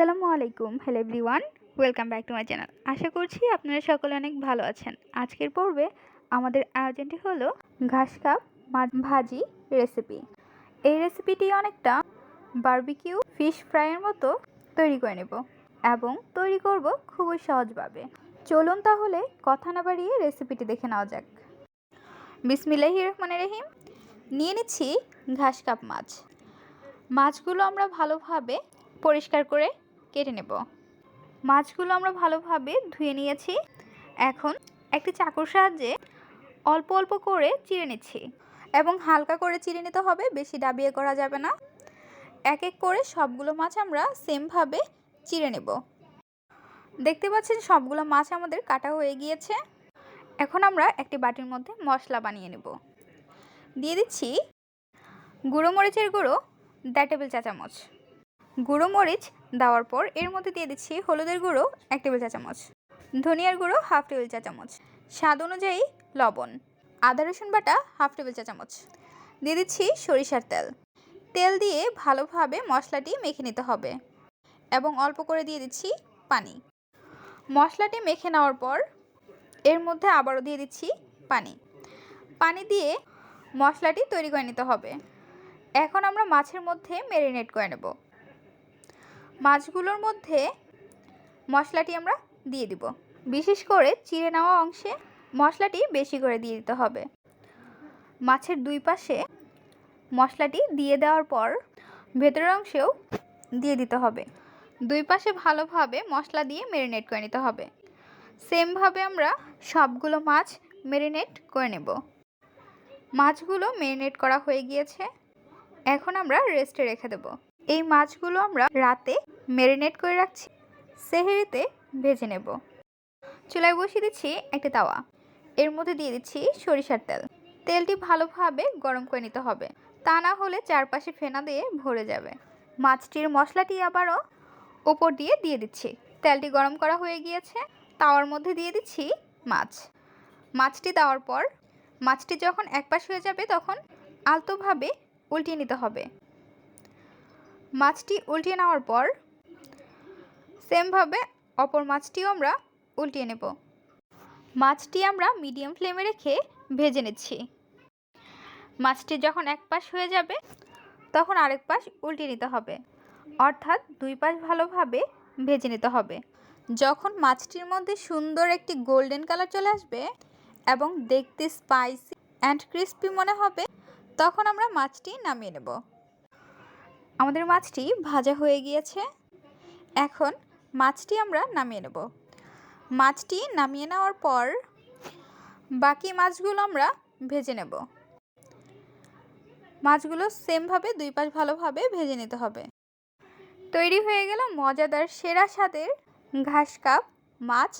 আসসালামু আলাইকুম। Hello everyone welcome back to my channel আশা করছি আপনারা সকলে অনেক ভালো আছেন। আজকের পর্বে আমাদের আয়োজনটি হলো ঘাস কাপ ভাজি রেসিপি এই রেসিপিটি অনেকটা বারবিকিউ ফিশ ফ্রাইয়ের মতো তৈরি করে নেব এবং তৈরি করব খুবই সহজভাবে। চলুন তাহলে কথা না বাড়িয়ে রেসিপিটি দেখে নেওয়া যাক। বিসমিল্লাহি রহমান রহিম। নিয়ে নিচ্ছি ঘাস কাপ মাছ। মাছগুলো আমরা ভালোভাবে পরিষ্কার করে কেটে নেব। মাছগুলো আমরা ভালোভাবে ধুয়ে নিয়েছি। এখন একটি চাকুর সাহায্যে অল্প অল্প করে চিড়ে নিচ্ছি এবং হালকা করে চিড়ে নিতে হবে, বেশি ডাবিয়ে করা যাবে না। এক এক করে সবগুলো মাছ আমরা সেমভাবে চিড়ে নেব। দেখতে পাচ্ছেন সবগুলো মাছ আমাদের কাটা হয়ে গিয়েছে। এখন আমরা একটি বাটির মধ্যে মশলা বানিয়ে নেব। দিয়ে দিচ্ছি গুঁড়ো মরিচের গুঁড়ো, দেড় টেবিল চা চামচ গুঁড়ো মরিচ দেওয়ার পর এর মধ্যে দিয়ে দিচ্ছি হলুদের গুঁড়ো এক টেবিল চা চামচ, ধনিয়ার গুঁড়ো হাফ টেবিল চা চামচ, স্বাদ অনুযায়ী লবণ, আদা রসুন বাটা হাফ টেবিল চা চামচ, দিয়ে দিচ্ছি সরিষার তেল। তেল দিয়ে ভালোভাবে মশলাটি মেখে নিতে হবে এবং অল্প করে দিয়ে দিচ্ছি পানি। মশলাটি মেখে নেওয়ার পর এর মধ্যে আবারও দিয়ে দিচ্ছি পানি। পানি দিয়ে মশলাটি তৈরি করে নিতে হবে। এখন আমরা মাছের মধ্যে ম্যারিনেট করে নেব। মাছগুলোর মধ্যে মশলাটি আমরা দিয়ে দিব। বিশেষ করে চিড়ে নেওয়া অংশে মশলাটি বেশি করে দিয়ে দিতে হবে। মাছের দুই পাশে মশলাটি দিয়ে দেওয়ার পর ভেতরের অংশেও দিয়ে দিতে হবে। দুই পাশে ভালোভাবে মশলা দিয়ে ম্যারিনেট করে নিতে হবে। সেমভাবে আমরা সবগুলো মাছ ম্যারিনেট করে নেব। মাছগুলো ম্যারিনেট করা হয়ে গিয়েছে। এখন আমরা রেস্টে রেখে দেব। এই মাছগুলো আমরা রাতে ম্যারিনেট করে রাখছি। সেহেরিতে ভেজে নেব। চুলায় বসিয়ে দিচ্ছি একটি তাওয়া। এর মধ্যে দিয়ে দিচ্ছি সরিষার তেল। তেলটি ভালোভাবে গরম করে নিতে হবে। তা না হলে চারপাশে ফেনা দিয়ে ভরে যাবে। মাছটির মশলাটি আবারও ওপর দিয়ে দিয়ে দিচ্ছি। তেলটি গরম করা হয়ে গিয়েছে। তাওয়ার মধ্যে দিয়ে দিচ্ছি মাছ। মাছটি দেওয়ার পর মাছটি যখন একপাশ হয়ে যাবে তখন আলতোভাবে উল্টিয়ে নিতে হবে। মাছটি উল্টিয়ে নেওয়ার পর সেমভাবে অপর মাছটিও আমরা উল্টিয়ে নেব। মাছটি আমরা মিডিয়াম ফ্লেমে রেখে ভেজে নিচ্ছি। মাছটি যখন এক পাশ হয়ে যাবে, তখন আরেক পাশ উল্টিয়ে নিতে হবে। অর্থাৎ দুই পাশ ভালোভাবে ভেজে নিতে হবে। যখন মাছটির মধ্যে সুন্দর একটি গোল্ডেন কালার চলে আসবে এবং দেখতে স্পাইসি অ্যান্ড ক্রিস্পি মনে হবে, তখন আমরা মাছটি নামিয়ে নেব। আমাদের মাছটি ভাজা হয়ে গিয়েছে। এখন মাছটি আমরা নামিয়ে নেব। মাছটি নামিয়ে নেওয়ার পর বাকি মাছগুলো আমরা ভেজে নেব। মাছগুলো সেমভাবে দুই পাশ ভালোভাবে ভেজে নিতে হবে। তৈরি হয়ে গেল মজাদার সেরা স্বাদের ঘাস কাপ মাছ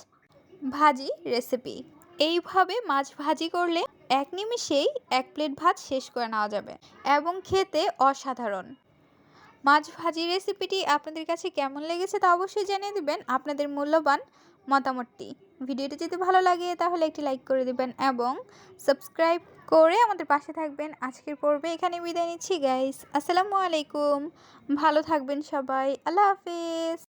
ভাজি রেসিপি এইভাবে মাছ ভাজি করলে এক নিমিষেই এক প্লেট ভাত শেষ করে নেওয়া যাবে এবং খেতে অসাধারণ। মাছ ভাজি রেসিপিটি আপনাদের কাছে কেমন লেগেছে তা অবশ্যই জানিয়ে দেবেন আপনাদের মূল্যবান মতামতটি। ভিডিওটি যদি ভালো লাগে তাহলে একটি লাইক করে দেবেন এবং সাবস্ক্রাইব করে আমাদের পাশে থাকবেন। আজকের পর্বে এখানে বিদায় নিচ্ছি গাইস আসসালামু আলাইকুম। ভালো থাকবেন সবাই। আল্লাহ হাফিজ।